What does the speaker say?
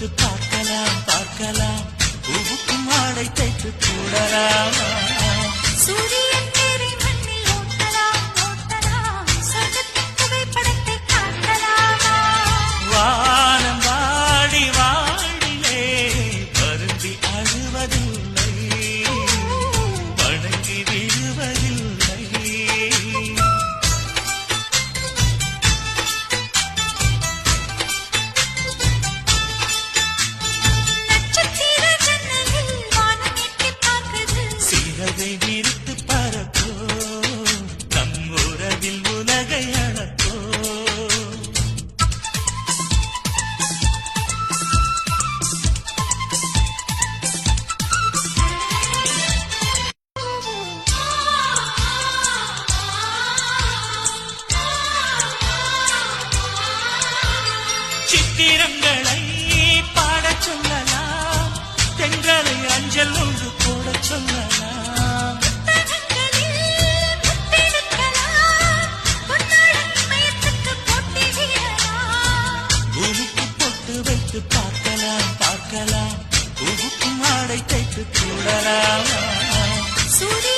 தொட்டு பார்க்கலாம் பார்க்கலாம். பூவுக்கும் ஆடை தைத்து கூடலாம். சூரியன் தேரை மண்ணில் ஓட்டலாம் ஓட்டலாம். வானம் வாடி வாடிலே பருந்தி அழுவதும் பார்க்கலாம். உடுக்கும் ஆடை தைத்து கூடலாம். சூரிய